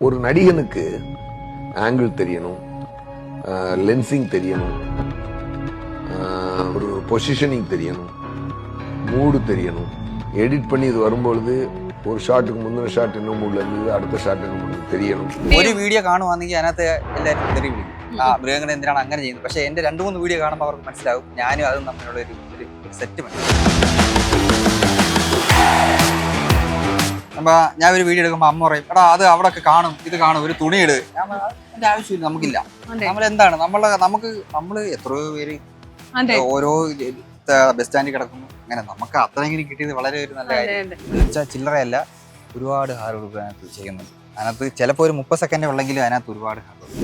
ஒரு நடிகனுக்கு ஆங்கிள் தெரியணும் லென்சிங் தெரியணும் ஒரு பொசிஷனிங் தெரியணும் மூடு தெரியணும். எடிட் பண்ணி இது வரும்பொழுது ഒരു ഷാട്ടിന് മുന്നേ ഷാട്ട് എന്നെ മുകളിൽ അടുത്ത ഷാട്ട് എന്നെ മുകളിൽ തെരിയണം ഒരു വീഡിയോ കാണുവാണെങ്കിൽ അതിനകത്ത് എല്ലാവരും തെറി വിളിക്കും ആ മൃഗങ്ങൾ എന്തിനാണ് അങ്ങനെ ചെയ്യുന്നത്? പക്ഷേ എന്റെ രണ്ട് മൂന്ന് വീഡിയോ കാണുമ്പോൾ അവർക്ക് മനസ്സിലാകും ഞാനും അതും തമ്മിലുള്ള ഒരു ഒരു സെറ്റ് മനസ്സിലാക്കും അപ്പൊ ഞാൻ ഒരു വീഡിയോ എടുക്കുമ്പോൾ അമ്മ പറയും എടാ അത് അവിടെ ഒക്കെ കാണും ഇത് കാണും ഒരു തുണി ഇട്. അതിന്റെ ആവശ്യമില്ല നമുക്കില്ല. നമ്മൾ എന്താണ് നമ്മളെ നമുക്ക് നമ്മൾ എത്രയോ പേര് ഓരോ ബസ് സ്റ്റാൻഡിൽ കിടക്കുന്നു. അങ്ങനെ നമുക്ക് അത്രയെങ്കിലും കിട്ടിയത് വളരെ ഒരു നല്ല കാര്യം. ചില്ലറയല്ല ഒരുപാട് ഹാർഡ് വർക്ക് അതിനകത്ത് ചെയ്യുന്നുണ്ട്. അതിനകത്ത് ചിലപ്പോൾ ഒരു മുപ്പത് സെക്കൻഡ് ഉള്ളെങ്കിലും അതിനകത്ത് ഒരുപാട് ഹാർഡ് വർക്ക്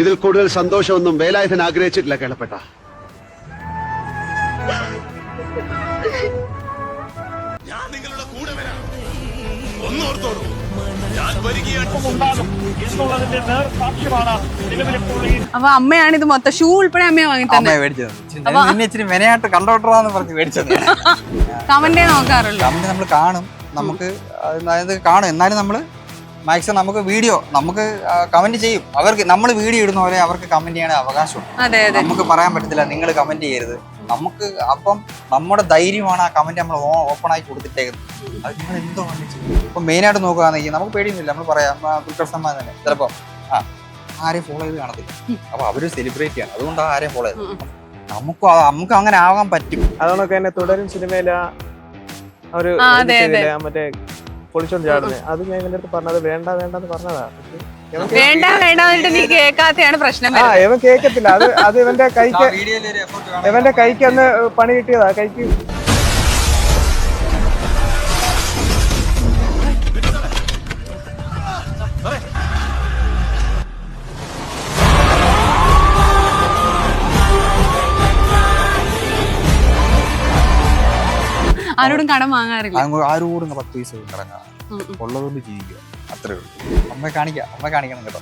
ഇതിൽ കൂടുതൽ സന്തോഷമൊന്നും വേലായുധൻ ആഗ്രഹിച്ചിട്ടില്ല കേളപ്പെട്ട. അപ്പൊ അമ്മയാണ് ഇത് മൊത്തം ഷൂ ഉൾപ്പെടെ അമ്മയെ വാങ്ങി തന്നെ മേടിച്ചത്. കണ്ടോട്ടറാന്ന് പറഞ്ഞ് മേടിച്ചത്. കമന്റേ നോക്കാറുള്ളൂ കമന്റ് നമ്മൾ കാണും. നമുക്ക് അതായത് കാണും. എന്നാലും നമ്മൾ മാക്സിമം നമുക്ക് വീഡിയോ നമുക്ക് കമന്റ് ചെയ്യും. അവർക്ക് നമ്മൾ വീഡിയോ ഇടുന്ന പോലെ അവർക്ക് കമന്റ് ചെയ്യാൻ അവകാശമുണ്ട്. അതെ നമുക്ക് പറയാൻ പറ്റത്തില്ല. നിങ്ങൾ കമന്റ് ചെയ്യരുത്. നമുക്ക് അപ്പം നമ്മുടെ ധൈര്യമാണ് ആ കമന്റ് നമ്മൾ ഓപ്പൺ ആയി കൊടുത്തിട്ടേക്കുന്നത്. അത് നിങ്ങൾ എന്തോ ചെയ്യും മെയിനായിട്ട് മെയിൻ നോക്കുകയാണെങ്കിൽ നമുക്ക് പേടിയൊന്നുമില്ല. നമ്മൾ പറയാം ദുൽഖർ സൽമാൻ തന്നെ. ചിലപ്പോൾ ആ ആരെയും ഫോളോ ചെയ്ത് കാണത്തില്ല. അപ്പൊ അവർ സെലിബ്രേറ്റ് ചെയ്യണം അതുകൊണ്ടാണ് ആരെയും ഫോളോ ചെയ്തത് നമുക്ക് നമുക്ക് അങ്ങനെ ആവാൻ പറ്റും. അതുകൊണ്ടൊക്കെ തന്നെ തുടരും സിനിമയില ഒരു മറ്റേ പൊളിച്ചോണ്ട് ചാടുന്നത് അത് ഞാൻ എന്റെ അടുത്ത് പറഞ്ഞത് വേണ്ട വേണ്ടെന്ന് പറഞ്ഞതാ. വേണ്ട വേണ്ട എന്നിട്ട് നീ കേൾക്കാത്തയാണ് പ്രശ്നം ആ ഇവൻ കേക്കത്തില്ല അത് അത് ഇവന്റെ കൈക്ക് ഇവന്റെ കൈക്ക് അന്ന് പണി കിട്ടിയതാ. കൈക്ക് ആരോടും കടം വാങ്ങാറില്ല. ആരോടും പത്ത് പൈസ കടങ്ങാ. ഉള്ളതുകൊണ്ട് ജീവിക്കുക. അത്രേ ഉള്ളൂ. അമ്മ കാണിക്കാം അമ്മ കാണിക്കണം കേട്ടോ.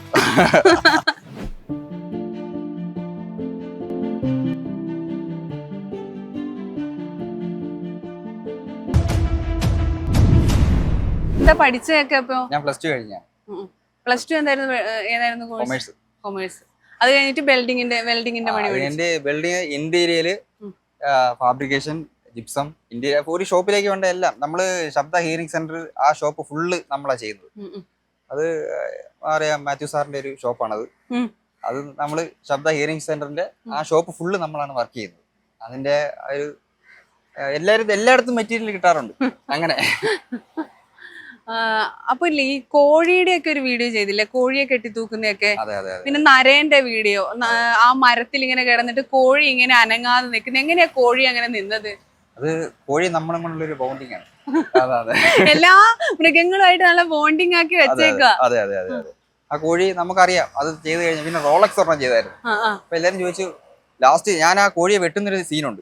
എന്താ പഠിച്ചതൊക്കെ ഇപ്പൊ ഞാൻ പ്ലസ് ടു കഴിഞ്ഞ. പ്ലസ് ടു എന്തായിരുന്നു ഏതായിരുന്നു കോമേഴ്സ്. കൊമേഴ്സ്. അത് കഴിഞ്ഞിട്ട് ബിൽഡിങ്ങിന്റെ വെൽഡിങ്ങിന്റെ പണി എന്റെ building interior. Fabrication gypsum India ഒരു ഷോപ്പിലേക്ക് വേണ്ട എല്ലാം. നമ്മൾ ശബ്ദ ഹിയറിംഗ് സെന്റർ ആ ഷോപ്പ് ഫുള്ള് നമ്മളാ ചെയ്യുന്നത്. അത് പറയാ മാത്യു സാറിന്റെ ഒരു ഷോപ്പാണത്. അത് നമ്മൾ ശബ്ദ ഹിയറിംഗ് സെന്ററിന്റെ ആ ഷോപ്പ് ഫുള്ള് നമ്മളാണ് വർക്ക് ചെയ്യുന്നത്. അതിന്റെ ഒരു എല്ലാരും എല്ലായിടത്തും മെറ്റീരിയൽ കിട്ടാറുണ്ട്. അങ്ങനെ. അപ്പൊ ഈ കോഴിയുടെ ഒക്കെ ഒരു വീഡിയോ ചെയ്തില്ലേ? കോഴിയെ കെട്ടി തൂക്കുന്നതൊക്കെ അതെ അതെ അതെ. പിന്നെ നരേന്റെ വീഡിയോ ആ മരത്തിൽ ഇങ്ങനെ കിടന്നിട്ട് കോഴി ഇങ്ങനെ അനങ്ങാതെ നിൽക്കുന്നത് എങ്ങനെയാ കോഴി അങ്ങനെ നിന്നത്? അത് കോഴി നമ്മളും കൊണ്ടുള്ള ഒരു ബോണ്ടിങ് ആണ്. അതെ അതെ. എല്ലാ മൃഗങ്ങളുമായിട്ട് നല്ല ബോണ്ടിങ് ആക്കി വെച്ചേക്കുക അതെ അതെ അതെ അതെ ആ കോഴി നമുക്കറിയാം. അത് ചെയ്ത് കഴിഞ്ഞാൽ പിന്നെ റോളക്സ് ഒരെണ്ണം ചെയ്തായിരുന്നു. അപ്പൊ എല്ലാരും ചോദിച്ചു ലാസ്റ്റ് ഞാൻ ആ കോഴിയെ വെട്ടുന്നൊരു സീനുണ്ട്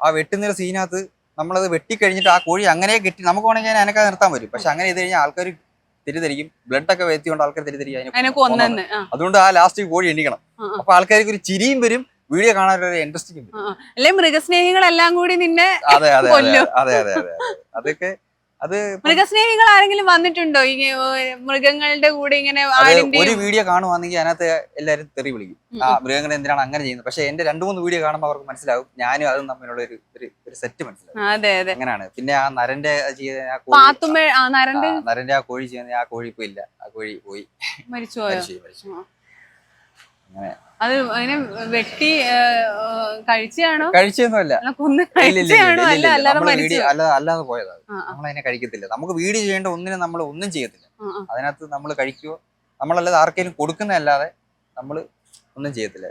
ആ, വെട്ടുന്നൊരു സീനകത്ത് നമ്മളത് വെട്ടിക്കഴിഞ്ഞിട്ട് ആ കോഴി അങ്ങനെ കെട്ടി നമുക്ക് വേണമെങ്കിൽ ഞാൻ എനക്കാ നിർത്താൻ പറ്റും. പക്ഷെ അങ്ങനെ ചെയ്ത് കഴിഞ്ഞാൽ ആൾക്കാർ തിരിതിരിക്കും ബ്ലഡ് ഒക്കെ വ്യക്തികൊണ്ട് ആൾക്കാർ തിരിതിരിക്കും അതുകൊണ്ട് ആ ലാസ്റ്റ് കോഴി എണ്ണിക്കണം. അപ്പൊ ആൾക്കാർക്ക് ഒരു ചിരിയും വരും. വീഡിയോ കാണാൻ ഒരു ഇൻട്രസ്റ്റിംഗ് ആ. അല്ലെ മൃഗസ്നേഹികളെല്ലാം കൂടി നിന്നെ അതെ അതെ അതെ അതെ അതെ അതെ അതെ. അതൊക്കെ അത് മൃഗസ്നേഹികൾ ആരെങ്കിലും വന്നിട്ടുണ്ടോ? ഈ മൃഗങ്ങളുടെ കൂടെ ഇങ്ങനെ ഒരു വീഡിയോ കാണുവാണെങ്കിൽ അതിനകത്ത് എല്ലാരും തെറി വിളിക്കും. ആ മൃഗങ്ങൾ എന്തിനാണ് അങ്ങനെ ചെയ്യുന്നത്? പക്ഷെ എന്റെ രണ്ടു മൂന്ന് വീഡിയോ കാണുമ്പോൾ അവർക്ക് മനസ്സിലാവും ഞാനും അതും തമ്മിലുള്ള ഒരു ഒരു- സെറ്റ് മനസ്സിലാവും അതെ അതെ. അങ്ങനെയാണ്. പിന്നെ ആ നരന്റെ നരന്റെ? ആ, കോഴി ചെയ്യുന്ന ആ കോഴി ഇപ്പൊ ഇല്ല. ആ കോഴി പോയി. മരിച്ചു പോയോ മരിച്ചു മരിച്ചു അങ്ങനെ. അത് വെട്ടി കഴിച്ചാണോ കഴിച്ചൊന്നുമല്ല. അല്ലാതെ ആ, നമ്മൾ അതിനെ കഴിക്കത്തില്ല. നമുക്ക് വീട് ചെയ്യേണ്ട ഒന്നിനും നമ്മൾ ഒന്നും ചെയ്യത്തില്ല. അതിനകത്ത് നമ്മൾ കഴിക്കുവോ? നമ്മളല്ലാതെ ആർക്കെങ്കിലും കൊടുക്കുന്നതല്ലാതെ നമ്മൾ ഒന്നും ചെയ്യത്തില്ല.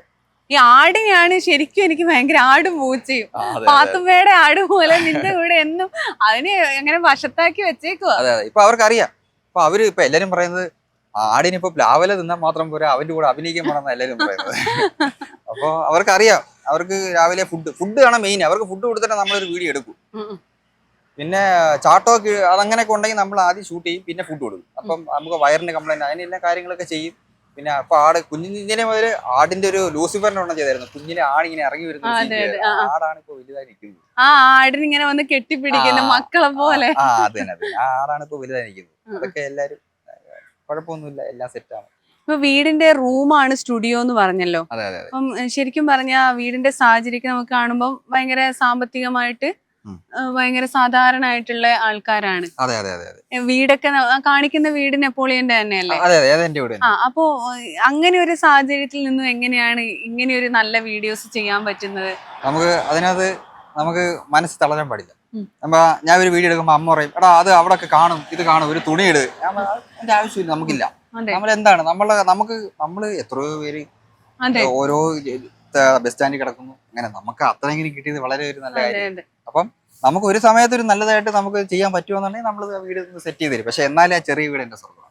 ഈ ആടിനെയാണ് ശരിക്കും എനിക്ക് ഭയങ്കര ആടും പൂച്ചയും. പാത്തുമ്മയുടെ ആട് പോലെ നിന്റെ കൂടെ എന്നും അതിനെ അങ്ങനെ വശത്താക്കി വെച്ചേക്കുവാ. അതെ അതെ. ഇപ്പൊ അവർക്കറിയാം. ഇപ്പൊ അവർ ഇപ്പൊ എല്ലാരും പറയുന്നത് ആടിന് ഇപ്പൊ പ്ലാവല തിന്നാൽ മാത്രം പോരാ അവന്റെ കൂടെ അഭിനയിക്കാൻ പോണെന്ന് എല്ലാരും പറയുന്നത്. അപ്പൊ അവർക്കറിയാം അവർക്ക് രാവിലെ ഫുഡ് ഫുഡ് ആണ് മെയിൻ അവർക്ക് ഫുഡ് കൊടുത്തിട്ട് നമ്മളൊരു വീഡിയോ എടുക്കും. പിന്നെ ചാട്ടോ അതങ്ങനെയൊക്കെ ഉണ്ടെങ്കിൽ നമ്മൾ ആദ്യം ഷൂട്ട് ചെയ്യും പിന്നെ ഫുഡ് കൊടുക്കും. അപ്പം നമുക്ക് വയറിന് കംപ്ലൈന്റ് അതിന് എല്ലാ കാര്യങ്ങളൊക്കെ ചെയ്യും. പിന്നെ അപ്പൊ ആട് കുഞ്ഞിനെ മുതൽ ആടിന്റെ ഒരു ലൂസിഫറിന്റെ ഒന്നും ചെയ്തായിരുന്നു. കുഞ്ഞിനെ ആട് ഇങ്ങനെ ഇറങ്ങി വരുന്നത്. ആടാണ് ഇപ്പൊ വലുതായി നിൽക്കുന്നത്. ആ ആടിനിങ്ങനെ വന്ന് കെട്ടിപ്പിടിക്കുന്ന മക്കളെ പോലെ. ആ അതെ അതെ ആടാണ് ഇപ്പൊ വലുതായി നിൽക്കുന്നത്. അതൊക്കെ എല്ലാരും കുഴപ്പമൊന്നുമില്ല എല്ലാം സെറ്റാണ് ഇപ്പൊ വീടിന്റെ റൂമാണ് സ്റ്റുഡിയോ എന്ന് പറഞ്ഞല്ലോ. അപ്പം ശരിക്കും പറഞ്ഞ വീടിന്റെ സാഹചര്യം നമുക്ക് കാണുമ്പോൾ ഭയങ്കര സാമ്പത്തികമായിട്ട് ഭയങ്കര സാധാരണ ആയിട്ടുള്ള ആൾക്കാരാണ്. അതെ അതെ അതെ വീടൊക്കെ കാണിക്കുന്ന വീട് നെപ്പോളിയന്റെ തന്നെയല്ലേ? അതെ അതെ അത് എന്റെ വീട് ആ അപ്പോ അങ്ങനെ ഒരു സാഹചര്യത്തിൽ നിന്നും എങ്ങനെയാണ് ഇങ്ങനെ ഒരു നല്ല വീഡിയോസ് ചെയ്യാൻ പറ്റുന്നത്? നമുക്ക് അതിനകത്ത് നമുക്ക് മനസ്സ് തളരാൻ പാടില്ല. നമ്മ ഞാൻ ഒരു വീഡിയോ എടുക്കുമ്പോൾ അമ്മ പറയും എടാ അത് അവിടെ ഒക്കെ കാണും ഇത് കാണും ഒരു തുണി ഇട്. അതിന്റെ ആവശ്യമില്ല നമുക്കില്ല. നമ്മളെന്താണ് നമ്മൾ എന്താണ് നമ്മളെ നമുക്ക് നമ്മൾ എത്രയോ പേര് ഓരോ ബസ് സ്റ്റാൻഡിൽ കിടക്കുന്നു. അങ്ങനെ നമുക്ക് അത്രയെങ്കിലും കിട്ടിയത് വളരെ ഒരു നല്ല കാര്യം. അപ്പം നമുക്ക് ഒരു സമയത്ത് ഒരു നല്ലതായിട്ട് നമുക്ക് ചെയ്യാൻ പറ്റുമെന്നുണ്ടെങ്കിൽ നമ്മൾ വീട് സെറ്റ് ചെയ്ത് തരും. പക്ഷെ എന്നാലേ ആ ചെറിയ വീട് എന്റെ സ്വർഗമാണ്.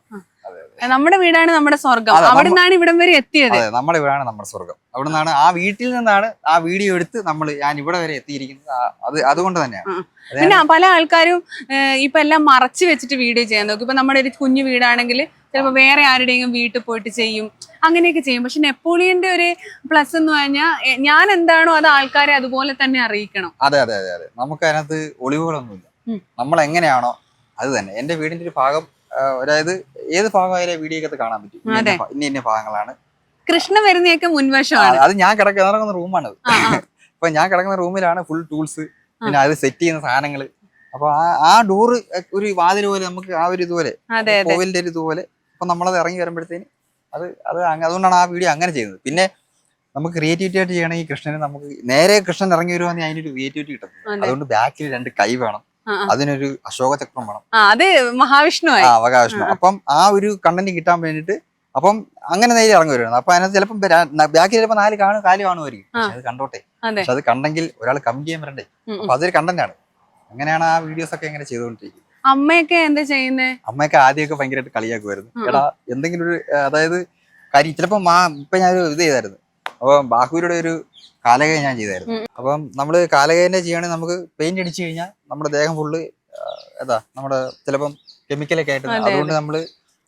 നമ്മുടെ വീടാണ് നമ്മുടെ സ്വർഗം. അവിടെ നിന്നാണ് ഇവിടം വരെ എത്തിയത്. അതെ നമ്മുടെ വീടാണ് നമ്മുടെ സ്വർഗം. അവിടെ നിന്നാണ് ആ വീട്ടിൽ നിന്നാണ് ആ വീഡിയോ എടുത്ത് നമ്മൾ ഞാൻ ഇവിടെ വരെ എത്തിയിരിക്കുന്നത്. അത് അതുകൊണ്ട് തന്നെയാണ്. പിന്നെ പല ആൾക്കാരും ഇപ്പൊ എല്ലാം മറച്ചു വെച്ചിട്ട് വീഡിയോ ചെയ്യാൻ നോക്കും. ഇപ്പൊ നമ്മുടെ ഒരു കുഞ്ഞു വീടാണെങ്കിൽ ചിലപ്പോൾ വേറെ ആരുടെയും വീട്ടിൽ പോയിട്ട് ചെയ്യും അങ്ങനെയൊക്കെ ചെയ്യും. പക്ഷെ നെപ്പോളിയന്റെ ഒരു പ്ലസ് എന്ന് പറഞ്ഞാൽ ഞാൻ എന്താണോ അത് ആൾക്കാരെ അതുപോലെ തന്നെ അറിയിക്കണം. അതെ അതെ അതെ അതെ. നമുക്ക് അതിനകത്ത് ഒളിവുകളൊന്നുമില്ല നമ്മൾ എങ്ങനെയാണോ അത് തന്നെ. എന്റെ വീടിന്റെ ഒരു ഭാഗം അതായത് ഏത് ഭാഗമായാലും വീഡിയോക്കകത്ത് കാണാൻ പറ്റും. ഇന്ന. ഇന്ന ഭാഗങ്ങളാണ്. കൃഷ്ണ വരുന്നതൊക്കെ മുൻവശമാണ്. അത് ഞാൻ കിടക്കുന്ന റൂമാണ്. അപ്പൊ ഞാൻ കിടക്കുന്ന റൂമിലാണ് ഫുൾ ടൂൾസ് പിന്നെ അത് സെറ്റ് ചെയ്യുന്ന സാധനങ്ങൾ അപ്പൊ ആ ഡോറ് ഒരു വാതിൽ പോലെ നമുക്ക് ആ ഒരു ഇതുപോലെ കോവിലിന്റെ ഒരു ഇതുപോലെ അപ്പൊ നമ്മളത് ഇറങ്ങി വരുമ്പോഴത്തേന് അത് അത് അതുകൊണ്ടാണ് ആ വീഡിയോ അങ്ങനെ ചെയ്യുന്നത്. പിന്നെ നമുക്ക് ക്രിയേറ്റിവിറ്റി ആയിട്ട് ചെയ്യണമെങ്കിൽ കൃഷ്ണന് നമുക്ക് നേരെ കൃഷ്ണൻ ഇറങ്ങി വരുവാണെങ്കിൽ അതിനൊരു ക്രിയേറ്റിവിറ്റി കിട്ടും അതുകൊണ്ട് ബാക്കിൽ രണ്ട് കൈ വേണം. അതിനൊരു അശോക ചക്രം വേണം അത് മഹാവിഷ്ണു. ആ മഹാവിഷ്ണു അപ്പം ആ ഒരു കണ്ടന്റ് കിട്ടാൻ വേണ്ടിട്ട് അപ്പം അങ്ങനെ നേരെ ഇറങ്ങി വരുന്നത് അപ്പൊ അതിനകത്ത് ചിലപ്പം ബാക്കിൽ ചിലപ്പോ നാല് കാണും കാൽ കാണുമായിരിക്കും. പക്ഷെ അത് കണ്ടോട്ടെ. പക്ഷെ അത് കണ്ടെങ്കിൽ ഒരാൾ കമന്റ് ചെയ്യാൻ വരണ്ടേ. അപ്പൊ അതൊരു കണ്ടന്റാണ് അങ്ങനെയാണ് ആ വീഡിയോസ് ഒക്കെ ഇങ്ങനെ ചെയ്തുകൊണ്ടിരിക്കുന്നത്. അമ്മയൊക്കെ എന്താ ചെയ്യുന്നത് അമ്മയൊക്കെ ആദ്യമൊക്കെ ഭയങ്കരമായിട്ട് കളിയാക്കുമായിരുന്നു. എടാ എന്തെങ്കിലും ഒരു അതായത് കരി ചിലപ്പോ മാ ഇപ്പൊ ഞാനൊരു ഇത് ചെയ്തായിരുന്നു. അപ്പൊ ബാഹുവിയുടെ ഒരു കാലകയ ഞാൻ ചെയ്തായിരുന്നു. അപ്പം നമ്മൾ കാലകയന്റെ ചെയ്യുകയാണെങ്കിൽ നമുക്ക് പെയിന്റ് അടിച്ചു കഴിഞ്ഞാൽ നമ്മുടെ ദേഹം ഫുള്ള് എന്താ നമ്മുടെ ചിലപ്പം കെമിക്കലൊക്കെ ആയിട്ട് അതുകൊണ്ട് നമ്മൾ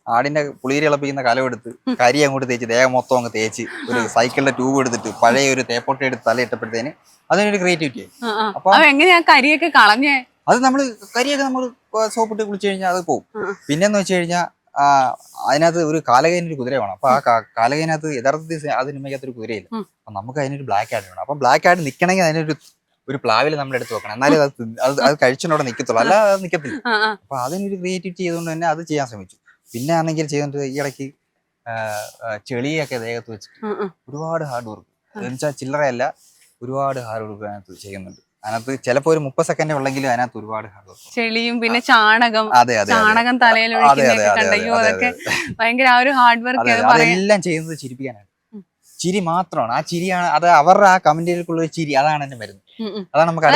ആടിന്റെ പുളിരി ഇളപ്പിക്കുന്ന കലമെടുത്ത് കരി അങ്ങോട്ട് തേച്ച് ദേഹം മൊത്തം അങ്ങ് തേച്ച് ഒരു സൈക്കിളിന്റെ ട്യൂബ് എടുത്തിട്ട് പഴയ ഒരു തേപ്പൊട്ട എടുത്ത് തല ഇട്ടപ്പോഴത്തേന് അതിനൊരു ക്രിയേറ്റിവിറ്റി ആയി. അപ്പൊ എങ്ങനെയാ കരിയൊക്കെ കളഞ്ഞേ? അത് നമ്മൾ കരിയൊക്കെ നമ്മൾ സോപ്പിട്ട് കുളിച്ചു കഴിഞ്ഞാൽ അത് പോകും പിന്നെന്ന് വെച്ച് കഴിഞ്ഞാൽ അതിനകത്ത് ഒരു കാലകൈനൊരു ഒരു കുതിര വേണം. അപ്പൊ ആ കാലകൈനകത്ത് യഥാർത്ഥത്തിൽ അത് ഒരു കുതിരയില്ല. അപ്പൊ നമുക്ക് അതിനൊരു ബ്ലാക്ക് ആഡ് വേണം. അപ്പൊ ബ്ലാക്ക് ആഡ് നിൽക്കണമെങ്കിൽ അതിനൊരു ഒരു പ്ലാവിൽ നമ്മൾ എടുത്ത് വെക്കണം. എന്നാലേ അത് അത് അത് കഴിച്ചിട്ടോടെ നിൽക്കത്തുള്ളൂ അല്ല അത് നിൽക്കത്തില്ല ആ. അപ്പൊ അതിനൊരു ക്രിയേറ്റിവിറ്റി ചെയ്തുകൊണ്ട് തന്നെ അത് ചെയ്യാൻ ശ്രമിച്ചു. പിന്നെ ആണെങ്കിൽ ചെയ്യുന്നത് ഈ ഇടയ്ക്ക് ചെളിയൊക്കെ ദേഹത്ത് വെച്ചിട്ട്. ഒരുപാട് ഹാർഡ് വർക്ക് എന്നുവെച്ചാൽ ചില്ലറയല്ല ഒരുപാട് ഹാർഡ് വർക്ക് അതിനകത്ത് ചെയ്യുന്നുണ്ട്. അതിനകത്ത് ചിലപ്പോ ഒരു മുപ്പത് സെക്കൻഡ് ഉള്ളെങ്കിലും അതിനകത്ത് ഒരുപാട് ചെളിയും പിന്നെ ചാണകം. അതെ അതെ ചാണകം തലയിൽ കണ്ടയ്യോ അതൊക്കെ അതെ, ഭയങ്കര ആ ഒരു ഹാർഡ് വർക്ക് അതെല്ലാം ചെയ്യുന്നത് ചിരിപ്പിക്കാനാണ്. ചിരി മാത്രമാണ്. ആ ചിരിയാണ് അത് അവരുടെ ആ കമന്റിലേക്കുള്ള ഒരു ചിരി അതാണ് എന്നെ ഉം. അതാണ് നമുക്ക്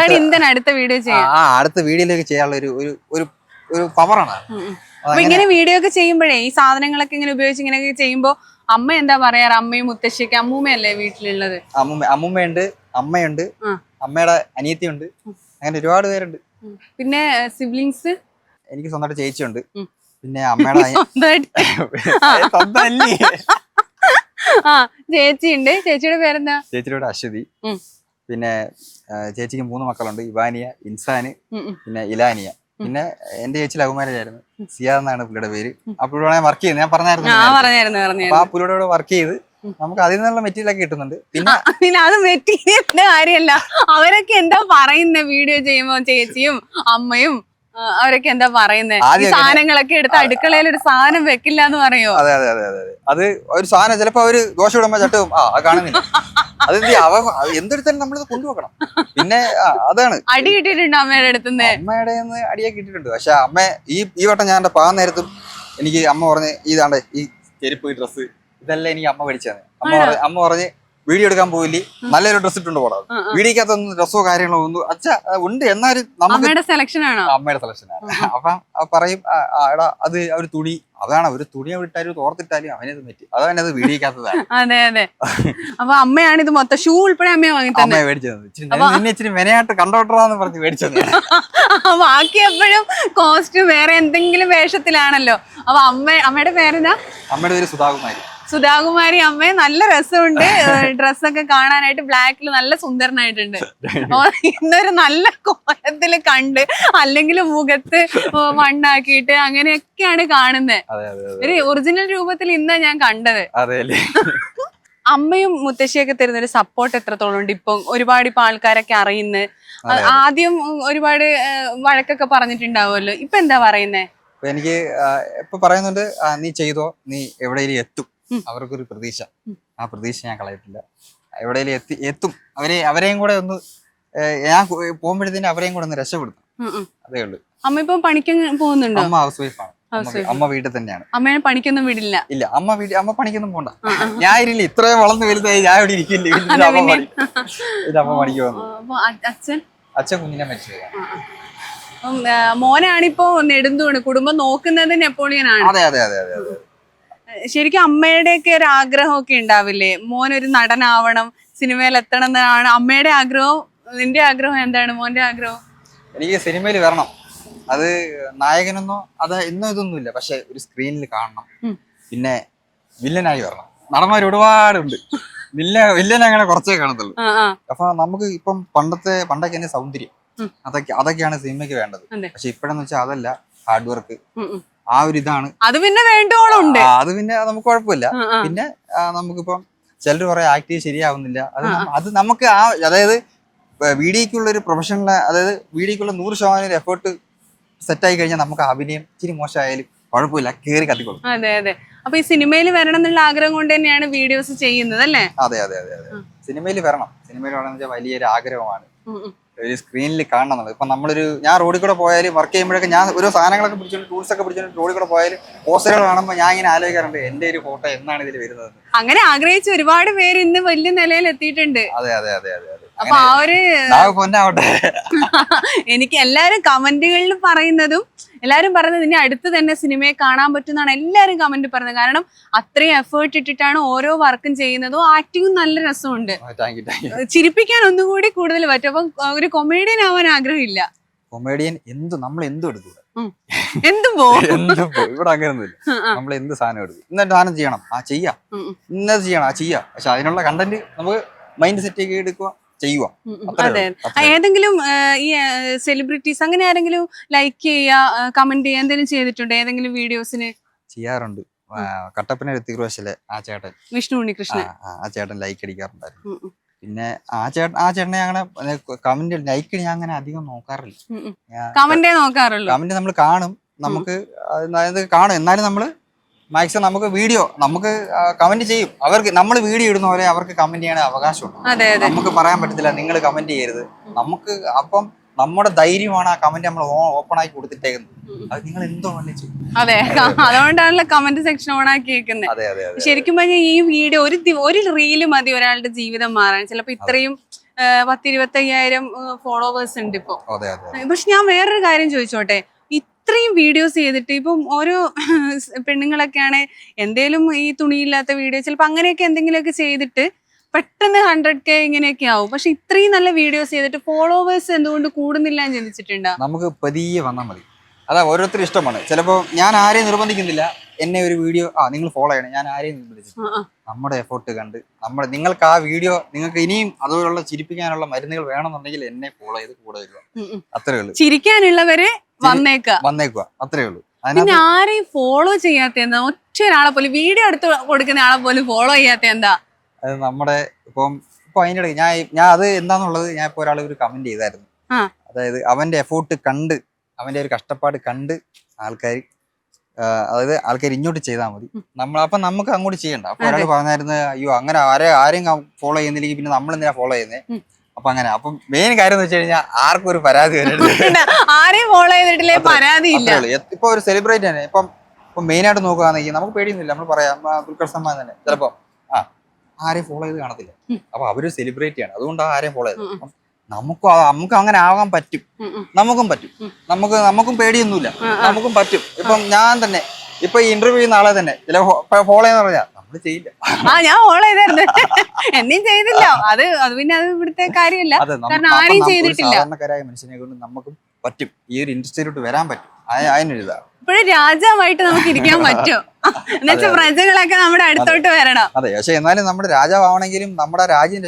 അടുത്ത വീഡിയോ ആ അടുത്ത വീഡിയോയിലേക്ക് ചെയ്യാനുള്ള ഒരു ഒരു ഒരു പവറാണ്. അപ്പൊ ഇങ്ങനെ വീഡിയോ ഒക്കെ ചെയ്യുമ്പോഴേ ഈ സാധനങ്ങളൊക്കെ ഇങ്ങനെ ഉപയോഗിച്ച് ഇങ്ങനെയൊക്കെ ചെയ്യുമ്പോ അമ്മ എന്താ പറയാറ്? അമ്മയും മുത്തശ്ശിയൊക്കെ അമ്മൂമ്മയല്ലേ വീട്ടിലുള്ളത്? അമ്മൂമ്മ അമ്മൂമ്മയുണ്ട് അമ്മയുണ്ട്. അമ്മയുടെ അനിയത്തിയുണ്ട്. അങ്ങനെ ഒരുപാട് പേരുണ്ട്. പിന്നെ സിബ്ലിങ്സ്? എനിക്ക് സ്വന്തമായിട്ട് ചേച്ചിയുണ്ട്. പിന്നെ അമ്മയുടെ? ആ ചേച്ചിയുണ്ട്. ചേച്ചിയുടെ പേരെന്താ? ചേച്ചിയുടെ അശ്വതി. പിന്നെ ചേച്ചിക്ക് മൂന്ന് മക്കളുണ്ട്. ഇവാനിയ ഇൻസാന്. പിന്നെ ഇലാനിയ. പിന്നെ എന്റെ ചേച്ചി ലഘുമാരായിരുന്നു സിയ എന്നാണ് പുള്ളിയുടെ പേര്. ആ പുള്ളിയോടെ വർക്ക് ചെയ്യുന്നത് ഞാൻ പറഞ്ഞായിരുന്നു ആ പുള്ളിയോടെ വർക്ക് ചെയ്ത് നമുക്ക് അതിൽ നിന്നുള്ള മെറ്റീരിയൽ ഒക്കെ കിട്ടുന്നുണ്ട്. പിന്നെ പിന്നെ അത് മെറ്റീരിയലിന്റെ കാര്യമല്ല അവരൊക്കെ എന്താ പറയുന്നേ വീഡിയോ ചെയ്യുമ്പോ ചേച്ചിയും അമ്മയും അവരൊക്കെ എന്താ പറയുന്നത് സാധനങ്ങളൊക്കെ എടുത്ത് അടുക്കളയിൽ ഒരു സാധനം വെക്കില്ല എന്ന് പറയോ? അതെ അതെ അതെ അതെ അതെ. അത് ഒരു സാധനം ചിലപ്പോ അവർ ദോശ ഇടുമ്പോ ചട്ടവും ആ അത് കാണുന്നില്ല. അതെന്ത് ചെയ്യും? അവ അത് എന്തെടുത്താലും നമ്മളിത് കൊണ്ടുവെക്കണം. പിന്നെ അതാണ്. അടി കിട്ടിട്ടുണ്ട് അമ്മയുടെ അടുത്തുനിന്ന് അമ്മയുടെ അടിയൊക്കെ ഇട്ടിട്ടുണ്ട് പക്ഷെ അമ്മ ഈ ഈ വട്ടം ഞാൻ എന്റെ പാൻ നേരത്തും എനിക്ക് അമ്മ പറഞ്ഞ് ഇതാണ്ട് ഈ ചെരുപ്പ് ഡ്രസ്സ് ഇതെല്ലാം എനിക്ക് അമ്മ പഠിച്ചത് അമ്മ ആണോ? പറഞ്ഞ് അമ്മ പറഞ്ഞ് വീഡിയോ എടുക്കാൻ പോയില്ലേ നല്ലൊരു ഡ്രസ് ഇട്ടുണ്ട് പോടാ. വീഡിയോക്കകത്തൊന്നും ഡ്രസ്സോ കാര്യങ്ങളോ ഒന്നും അച്ഛാ ഉണ്ട്. എന്നാലും അമ്മയുടെ സെലക്ഷൻ ആണ്? അമ്മയുടെ സെലക്ഷനാണ് അപ്പം ആ പറയും എടാ അത് അവർ ഒരു തുണി. അതാണ് ഒരു തുണി വിട്ടാലും തോർത്തിട്ടാലും അവനെ അത് പറ്റി അതാണ് അത് വീഡിയോക്കകത്തതാണ്. അതെ അതെ. അപ്പൊ അമ്മയാണ് ഇത് മൊത്തം. ഷൂ ഉൾപ്പെടെ അമ്മയെ വാങ്ങി തന്നെ അമ്മയെ മേടിച്ചത്. ഇച്ചിരി ഞാൻ നിന്നെ ഇച്ചിരി മെനയായിട്ട് കണ്ടോട്ടറാന്ന് പറഞ്ഞ് മേടിച്ചത്. ബാക്കി എപ്പോഴും കോസ്റ്റ്യൂം വേറെ എന്തെങ്കിലും വേഷത്തിലാണല്ലോ. അപ്പൊ അമ്മ അമ്മയുടെ പേരെന്താ? അമ്മയുടെ പേര് സുധാകുമാരി. സുധാകുമാരി അമ്മ നല്ല രസമുണ്ട്. ഡ്രസ്സൊക്കെ കാണാനായിട്ട് ബ്ലാക്കിൽ നല്ല സുന്ദരനായിട്ടുണ്ട്. ഇന്നൊരു നല്ല കോലത്തിൽ കണ്ട് അല്ലെങ്കിൽ മുഖത്ത് മണ്ണാക്കിയിട്ട് അങ്ങനെയൊക്കെയാണ് കാണുന്നത് ഒരു ഒറിജിനൽ രൂപത്തിൽ ഇന്നാ ഞാൻ കണ്ടത്. അമ്മയും മുത്തശ്ശിയൊക്കെ തരുന്ന ഒരു സപ്പോർട്ട് എത്രത്തോളം ഉണ്ട്? ഇപ്പം ഒരുപാട് ഇപ്പൊ ആൾക്കാരൊക്കെ അറിയുന്നത് ആദ്യം ഒരുപാട് വഴക്കൊക്കെ പറഞ്ഞിട്ടുണ്ടാവുമല്ലോ. ഇപ്പൊ എന്താ പറയുന്നേ? എനിക്ക് ഇപ്പൊ പറയുന്നുണ്ട് നീ ചെയ്തോ നീ എവിടെയെങ്കിലും എത്തും. അവർക്കൊരു പ്രതീക്ഷ. ആ പ്രതീക്ഷ ഞാൻ കളയത്തില്ല. എവിടെയും എത്തി എത്തും. അവരെ അവരെയും കൂടെ ഒന്ന് ഞാൻ പോകുമ്പോഴത്തേനും അവരെയും കൂടെ ഒന്ന് രക്ഷപ്പെടുത്തും. അതേ ഉള്ളൂ. അമ്മ ഇപ്പൊ പണിക്ക് പോകുന്നുണ്ടോ? അമ്മ ഹൗസ് വൈഫാണ് അമ്മ വീട്ടിൽ തന്നെയാണ്. അമ്മേനെ പണിക്കൊന്നും വിടില്ല. ഇല്ല അമ്മ വീട്ടിൽ അമ്മ പണിക്കൊന്നും പോണ്ട. ഞാൻ ഇരില്ല ഇത്രയും വളർന്നു വലുതായി ഞാൻ ഇവിടെ ഇരിക്കില്ല. അമ്മ പണിക്ക് വന്നു അച്ഛൻ? അച്ഛൻ കുഞ്ഞിനെ മരിച്ചു മോനാണിപ്പോ നെടുന്തൂണ്. കുടുംബം നോക്കുന്നത് നെപ്പോളിയൻ ആണ് അതെ അതെ അതെ അതെ അതെ. ശരിക്കും അമ്മയുടെയൊക്കെ ഒരു ആഗ്രഹമൊക്കെ ഉണ്ടാവില്ലേ? മോൻ ഒരു നടനാവണം സിനിമയിൽ എത്തണം എന്നാണ് അമ്മയുടെ ആഗ്രഹവും നിന്റെ ആഗ്രഹം എന്താണ്? മോന്റെ ആഗ്രഹം? എനിക്ക് സിനിമയിൽ വരണം. അത് നായകനൊന്നോ അത് ഇന്നും ഇതൊന്നുമില്ല. പക്ഷെ ഒരു സ്ക്രീനിൽ കാണണം. പിന്നെ വില്ലനായി വരണം. നടന്മാർ ഒരുപാടുണ്ട്. വില്ല വില്ലൻ അങ്ങനെ കുറച്ചേ കാണത്തുള്ളൂ. അപ്പൊ നമുക്ക് ഇപ്പം പണ്ടത്തെ പണ്ടൊക്കെ തന്നെ സൗന്ദര്യം. അതൊക്കെ അതൊക്കെയാണ് സിനിമയ്ക്ക് വേണ്ടത്. പക്ഷെ ഇപ്പോഴെന്ന് വെച്ചാൽ അതല്ല. Hard work. ആ ഒരു ഇതാണ്. അത് പിന്നെ വേണ്ടോളം ഉണ്ട് അത് പിന്നെ നമുക്ക് കുഴപ്പമില്ല. പിന്നെ നമുക്കിപ്പം ചിലർ കുറെ ആക്ടീവ് ശരിയാവുന്നില്ല. അത് അത് നമുക്ക് ആ അതായത് വീഡിയോക്കുള്ള ഒരു പ്രൊഫഷണൽ അതായത് വീഡിയോക്കുള്ള നൂറ് ശതമാനം ഒരു എഫേർട്ട് സെറ്റായി കഴിഞ്ഞാൽ നമുക്ക് അഭിനയം ഇച്ചിരി മോശമായാലും കുഴപ്പമില്ല. കയറി കത്തിക്കോളും. അതെ അതെ. അപ്പൊ ഈ സിനിമയിൽ വരണം എന്നുള്ള ആഗ്രഹം കൊണ്ട് തന്നെയാണ് വീഡിയോസ് ചെയ്യുന്നത് അല്ലേ? അതെ അതെ അതെ അതെ. സിനിമയിൽ വരണം. സിനിമയിൽ വരണം വെച്ചാൽ വലിയൊരു ആഗ്രഹമാണ്. ഒരു സ്ക്രീനിൽ കാണണം എന്നുള്ളത് ഇപ്പൊ നമ്മളൊരു ഞാൻ റോഡിൽ കൂടെ പോയാൽ വർക്ക് ചെയ്യുമ്പോഴൊക്കെ ഞാൻ ഓരോ സാധനങ്ങളൊക്കെ പിടിച്ചോണ്ട് ടൂൾസ് ഒക്കെ പിടിച്ചോണ്ട് റോഡിൽ കൂടെ പോയാൽ പോസ്റ്ററുകൾ കാണുമ്പോൾ ഞാൻ ഇങ്ങനെ ആലോചിക്കാറുണ്ട് എന്റെ ഒരു ഫോട്ടോ എന്നാണ് ഇതിൽ വരുന്നത്? അങ്ങനെ ആഗ്രഹിച്ച് ഒരുപാട് പേര് ഇന്ന് വലിയ നിലയിൽ എത്തിയിട്ടുണ്ട്. അതെ അതെ അതെ അതെ അപ്പൊ ആ ഒരു പൊന്നാവട്ടെ. എനിക്ക് എല്ലാരും കമന്റുകളിൽ പറയുന്നതും എല്ലാരും പറഞ്ഞത് ഇനി അടുത്ത് തന്നെ സിനിമയെ കാണാൻ പറ്റുമെന്നാണ് എല്ലാവരും കമന്റ് പറഞ്ഞത് കാരണം അത്രയും എഫേർട്ട് ഇട്ടിട്ടാണ് ഓരോ വർക്കും ചെയ്യുന്നതും ആക്ടിങ്ങും നല്ല രസമുണ്ട്. ചിരിപ്പിക്കാൻ ഒന്നുകൂടി കൂടുതൽ പറ്റും. അപ്പം ഒരു കൊമേഡിയൻ ആവാൻ ആഗ്രഹമില്ല. കൊമേഡിയൻ എന്ത് നമ്മൾ എന്തും എടുത്തു എന്തും എന്തും ഇവിടെ അങ്ങനെയൊന്നുമില്ല. നമ്മൾ എന്ത് സാധനം എടുക്കും? ഇന്ന സാധനം ചെയ്യണം. ആ ചെയ്യാം. ഇന്നത് ചെയ്യണം. ആ ചെയ്യാം. പക്ഷെ അതിനുള്ള കണ്ടന്റ് നമുക്ക് മൈൻഡ് സെറ്റ് ആക്കി എടുക്കുക. ചെയ്യുക അതെ. ഏതെങ്കിലും ഈ സെലിബ്രിറ്റീസ് അങ്ങനെ ആരെങ്കിലും ലൈക്ക് ചെയ്യുക കമന്റ് ചെയ്യുക എന്തെങ്കിലും ചെയ്തിട്ടുണ്ടോ? ഏതെങ്കിലും വീഡിയോസിന് ചെയ്യാറുണ്ട്. കട്ടപ്പന തിരുവശലെ ആ ചേട്ടൻ. വിഷ്ണു ഉണ്ണികൃഷ്ണൻ. ആ, ചേട്ടൻ ലൈക്ക് അടിക്കാറുണ്ടായിരുന്നു. പിന്നെ ആ ചേട്ടൻ ആ ചേട്ടനെ അങ്ങനെ കമന്റ് ലൈക്ക് ഞാൻ അങ്ങനെ അധികം നോക്കാറില്ല. കമന്റേ നോക്കാറുള്ളൂ. കമന്റ് നമ്മൾ കാണും. നമുക്ക് അതായത് കാണും. എന്നാലും നമ്മൾ മാക്സിമം നമുക്ക് വീഡിയോ നമുക്ക് കമന്റ് ചെയ്യും. അവർക്ക് നമ്മൾ വീഡിയോ ഇടുന്ന പോലെ അവർക്ക് കമന്റ് ചെയ്യാൻ അവകാശമുണ്ട് നമുക്ക് പറയാൻ പറ്റത്തില്ല നിങ്ങൾ കമന്റ് ചെയ്യരുത്. നമുക്ക് അപ്പം നമ്മുടെ ധൈര്യമാണ് ആ കമന്റ് നമ്മൾ ഓപ്പൺ ആക്കി കൊടുത്തിട്ടേക്കുന്നത്. അത് നിങ്ങൾ എന്തോ അതെ അതുകൊണ്ടാണല്ലോ കമന്റ് സെക്ഷൻ ഓൺ ആക്കി വെക്കുന്നത് ശരിക്കും പറഞ്ഞാൽ ഈ വീഡിയോ ഒരു ഒരു റീൽ മതി ഒരാളുടെ ജീവിതം മാറാൻ. ചിലപ്പോ ഇത്രയും പത്തിരുപത്തയ്യായിരം ഫോളോവേഴ്സ് ഉണ്ട് ഇപ്പൊ. പക്ഷെ ഞാൻ വേറൊരു കാര്യം ചോദിച്ചോട്ടെ? ഇത്രയും വീഡിയോസ് ചെയ്തിട്ട് ഇപ്പം ഓരോ പെണ്ണുങ്ങളൊക്കെ ആണ് എന്തേലും ഈ തുണിയില്ലാത്ത വീഡിയോ ചിലപ്പോൾ അങ്ങനെയൊക്കെ എന്തെങ്കിലുമൊക്കെ ചെയ്തിട്ട് പെട്ടെന്ന് ഹൺഡ്രഡ് കെ ഇങ്ങനെയൊക്കെ ആവും. പക്ഷെ ഇത്രയും നല്ല വീഡിയോസ് ചെയ്തിട്ട് ഫോളോവേഴ്സ് എന്തുകൊണ്ട് കൂടുന്നില്ല എന്ന് ചിന്തിച്ചിട്ടുണ്ടോ? നമുക്ക് പതിയെ വന്നാൽ മതി. അതാ ഓരോരുത്തരും ഇഷ്ടമാണ്. ചിലപ്പോ ഞാൻ ആരെയും നിർബന്ധിക്കുന്നില്ല. എന്നെ ഒരു വീഡിയോ ആ നിങ്ങൾ ഫോളോ ചെയ്യണം. ഞാൻ ആരെയും നിർബന്ധിച്ചു. നമ്മുടെ എഫോർട്ട് കണ്ട് നമ്മുടെ നിങ്ങൾക്ക് ആ വീഡിയോ നിങ്ങൾക്ക് ഇനിയും അതുപോലുള്ള ചിരിപ്പിക്കാനുള്ള മരുന്നുകൾ വേണമെന്നുണ്ടെങ്കിൽ എന്നെ ഫോളോ ചെയ്ത് കൂടെ വരിക. അത്രേ ഉള്ളൂ. ചിരിക്കാനുള്ളവര് വന്നേക്ക. വന്നേക്കുക അത്രേ ഉള്ളൂ. പിന്നെ ആരെയും ഫോളോ ചെയ്യാത്ത എന്താ ഒറ്റ ഒരാളെ പോലും വീഡിയോ എടുത്ത് കൊടുക്കുന്ന ആളെ പോലും ഫോളോ ചെയ്യാത്ത എന്താ അത് നമ്മുടെ ഇപ്പം ഇപ്പൊ അതിന്റെ ഇടയ്ക്ക് ഞാൻ ഞാൻ അത് എന്താന്നുള്ളത് ഞാൻ ഇപ്പൊ ഒരാൾ ഒരു കമന്റ് ചെയ്തായിരുന്നു. അതായത് അവന്റെ എഫോർട്ട് കണ്ട് അവന്റെ ഒരു കഷ്ടപ്പാട് കണ്ട് ആൾക്കാർ അതായത് ആൾക്കാർ ഇങ്ങോട്ട് ചെയ്താൽ മതി. നമ്മൾ അപ്പൊ നമുക്ക് അങ്ങോട്ട് ചെയ്യണ്ട. അപ്പൊ ഒരാൾ പറഞ്ഞായിരുന്നു അയ്യോ അങ്ങനെ ആരെ ആരെയും ഫോളോ ചെയ്യുന്നില്ലെങ്കിൽ പിന്നെ നമ്മൾ എന്തിനാ ഫോളോ ചെയ്യുന്നത്. അപ്പൊ അങ്ങനെ അപ്പം മെയിൻ കാര്യം എന്ന് വെച്ച് കഴിഞ്ഞാൽ ആർക്കും ഒരു പരാതി വരരുത്. ആരെയും ഫോളോ ചെയ്തിട്ടില്ലേ? ഇല്ല. ഇപ്പൊ ഒരു സെലിബ്രേറ്റ് തന്നെ ഇപ്പം ഇപ്പൊ മെയിൻ ആയിട്ട് നോക്കുകയാണെങ്കിൽ നമുക്ക് പേടിയൊന്നുമില്ല. നമ്മൾ പറയാം ദുൽഖർ സൽമാൻ തന്നെ. ചിലപ്പോ ആ ആരെയും ഫോളോ ചെയ്ത് കാണത്തില്ല. അപ്പൊ അവർ സെലിബ്രേറ്റ് ചെയ്യണം അതുകൊണ്ടാണ് ആരെയും ഫോളോ ചെയ്ത് ഉം, ഉം. നമുക്കും നമുക്ക് അങ്ങനെ ആകാൻ പറ്റും. നമുക്കും പറ്റും. നമുക്ക് നമുക്കും പേടിയൊന്നുമില്ല. നമുക്കും പറ്റും. ഇപ്പം ഞാൻ തന്നെ ഇപ്പൊ ഇന്റർവ്യൂ ചെയ്യുന്ന ആളെ തന്നെ ചില ഫോളോ ചെയ്യുന്ന പറഞ്ഞാൽ ചെയ്യില്ല. ആ ഞാൻ ഓൾ ചെയ്തായിരുന്നു എന്നെയും ചെയ്തില്ല. അത് അത് പിന്നെ അത് ഇവിടുത്തെ കാര്യമില്ല. കാരണം ആരെയും ചെയ്തിട്ടില്ല. സാധാരണക്കാരായ മനുഷ്യനെ കൊണ്ട് നമുക്കും പറ്റും. ഈ ഒരു ഇൻഡസ്ട്രിയിലോട്ട് വരാൻ പറ്റും. ഇപ്പോഴും രാജാവായിട്ട് നമുക്ക് ഇരിക്കാൻ പറ്റും. എന്നുവെച്ചാൽ പ്രജകളൊക്കെ നമ്മുടെ അടുത്തോട്ട് വരണം. അതെ പക്ഷെ എന്നാലും നമ്മുടെ രാജാവാണെങ്കിലും നമ്മുടെ രാജ്യം